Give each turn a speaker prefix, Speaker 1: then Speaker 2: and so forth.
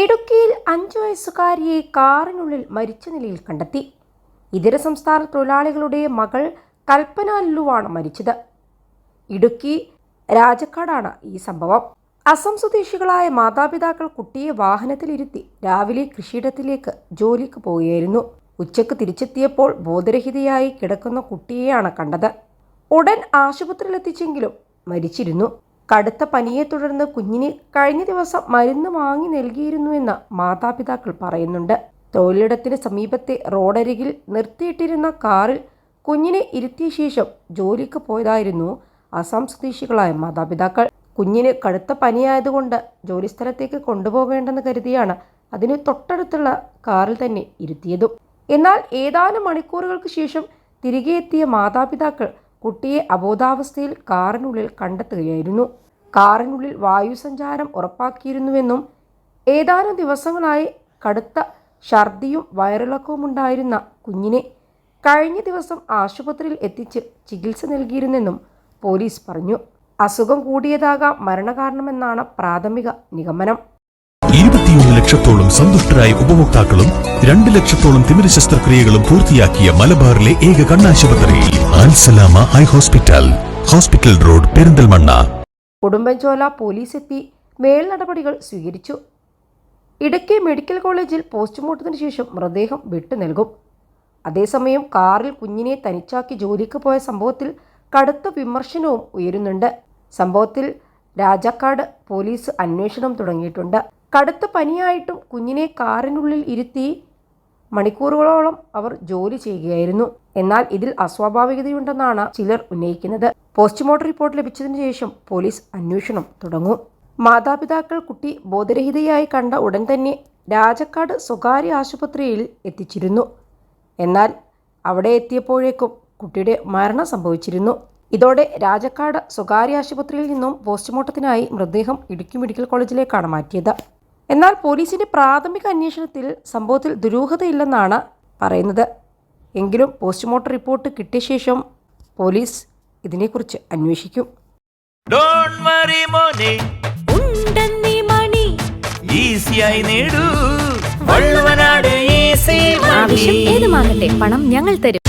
Speaker 1: ഇടുക്കിയിൽ അഞ്ചു വയസ്സുകാരിയെ കാറിനുള്ളിൽ മരിച്ച നിലയിൽ കണ്ടെത്തി. ഇതര സംസ്ഥാന തൊഴിലാളികളുടെ മകൾ കൽപ്പന ലുവാണ് മരിച്ചത്. ഇടുക്കി രാജക്കാടാണ് ഈ സംഭവം. അസം സ്വദേശികളായ മാതാപിതാക്കൾ കുട്ടിയെ വാഹനത്തിലിരുത്തി രാവിലെ കൃഷിയിടത്തിലേക്ക് ജോലിക്ക് പോവുകയായിരുന്നു. ഉച്ചയ്ക്ക് തിരിച്ചെത്തിയപ്പോൾ ബോധരഹിതയായി കിടക്കുന്ന കുട്ടിയെയാണ് കണ്ടത്. ഉടൻ ആശുപത്രിയിലെത്തിച്ചെങ്കിലും മരിച്ചിരുന്നു. കടുത്ത പനിയെ തുടർന്ന് കുഞ്ഞിന് കഴിഞ്ഞ ദിവസം മരുന്ന് വാങ്ങി നൽകിയിരുന്നുവെന്ന് മാതാപിതാക്കൾ പറയുന്നുണ്ട്. തൊഴിലിടത്തിന് സമീപത്തെ റോഡരികിൽ നിർത്തിയിട്ടിരുന്ന കാറിൽ കുഞ്ഞിനെ ഇരുത്തിയ ശേഷം ജോലിക്ക് പോയതായിരുന്നു അസം സ്വദേശികളായ മാതാപിതാക്കൾ. കുഞ്ഞിന് കടുത്ത പനിയായതുകൊണ്ട് ജോലിസ്ഥലത്തേക്ക് കൊണ്ടുപോകേണ്ടെന്ന് കരുതിയാണ് അതിന് തൊട്ടടുത്തുള്ള കാറിൽ തന്നെ ഇരുത്തിയതും. എന്നാൽ ഏതാനും മണിക്കൂറുകൾക്ക് ശേഷം തിരികെ എത്തിയ മാതാപിതാക്കൾ കുട്ടിയെ അബോധാവസ്ഥയിൽ കാറിനുള്ളിൽ കണ്ടെത്തുകയായിരുന്നു. കാറിനുള്ളിൽ വായുസഞ്ചാരം ഉറപ്പാക്കിയിരുന്നുവെന്നും ഏതാനും ദിവസങ്ങളായി കടുത്ത ഛർദിയും വയറിളക്കവും ഉണ്ടായിരുന്ന കുഞ്ഞിനെ കഴിഞ്ഞ ദിവസം ആശുപത്രിയിൽ എത്തിച്ച് ചികിത്സ നൽകിയിരുന്നെന്നും പോലീസ് പറഞ്ഞു. അസുഖം കൂടിയതാകാം മരണകാരണമെന്നാണ് പ്രാഥമിക നിഗമനം.
Speaker 2: ഇരുപത്തിയൊന്ന് ലക്ഷത്തോളം സന്തുഷ്ടരായ ഉപഭോക്താക്കളും രണ്ട് ലക്ഷത്തോളം തിമിര ശസ്ത്രക്രിയകളും പൂർത്തിയാക്കിയ മലബാറിലെ ഏക കണ്ണാശുപത്രി Al Salama high hospital hospital road Perinthalmanna.
Speaker 1: Udumbanchola police എത്തി. മേൽ നടപടികൾ സ്വീകരിച്ചു. ഇടുക്കി മെഡിക്കൽ കോളേജിൽ പോസ്റ്റ്മോർട്ടത്തിന് ശേഷം മൃതദേഹം വിട്ടു നൽകും. അതേസമയം കാറിൽ കുഞ്ഞിനെ തനിച്ചാക്കി ജോലിക്ക് പോയ സംഭവത്തിൽ കടുത്ത വിമർശനവും ഉയരുന്നുണ്ട്. സംഭവത്തിൽ രാജാക്കാട് പോലീസ് അന്വേഷണം തുടങ്ങിയിട്ടുണ്ട്. കടുത്ത പനിയായിട്ടും കുഞ്ഞിനെ കാറിനുള്ളിൽ ഇരുത്തി മണിക്കൂറുകളോളം അവർ ജോലി ചെയ്യുകയായിരുന്നു. എന്നാൽ ഇതിൽ അസ്വാഭാവികതയുണ്ടെന്നാണ് ചിലർ ഉന്നയിക്കുന്നത്. പോസ്റ്റ്മോർട്ടം റിപ്പോർട്ട് ലഭിച്ചതിനു ശേഷം പോലീസ് അന്വേഷണം തുടങ്ങും. മാതാപിതാക്കൾ കുട്ടി ബോധരഹിതയായി കണ്ട ഉടൻ തന്നെ രാജക്കാട് സ്വകാര്യ ആശുപത്രിയിൽ എത്തിച്ചിരുന്നു. എന്നാൽ അവിടെ എത്തിയപ്പോഴേക്കും കുട്ടിയുടെ മരണം സംഭവിച്ചിരുന്നു. ഇതോടെ രാജക്കാട് സ്വകാര്യ ആശുപത്രിയിൽ നിന്നും പോസ്റ്റ്മോർട്ടത്തിനായി മൃതദേഹം ഇടുക്കി മെഡിക്കൽ കോളേജിലേക്കാണ് മാറ്റിയത്. എന്നാൽ പോലീസിന്റെ പ്രാഥമിക അന്വേഷണത്തിൽ സംഭവത്തിൽ ദുരൂഹതയില്ലെന്നാണ് പറയുന്നത്. എങ്കിലും പോസ്റ്റ്മോർട്ടം റിപ്പോർട്ട് കിട്ടിയ ശേഷം പോലീസ് ഇതിനെക്കുറിച്ച് അന്വേഷിക്കും.
Speaker 3: ഡോണ്ട് വറി മോനെ.
Speaker 4: ഉണ്ടെന്നീ മണി.
Speaker 3: ഈസിയായി നേടൂ. വള്ളുവനാട് ഈസി
Speaker 4: ആവശ്യം ഏതുമാകട്ടെ പണം ഞങ്ങൾ തരും.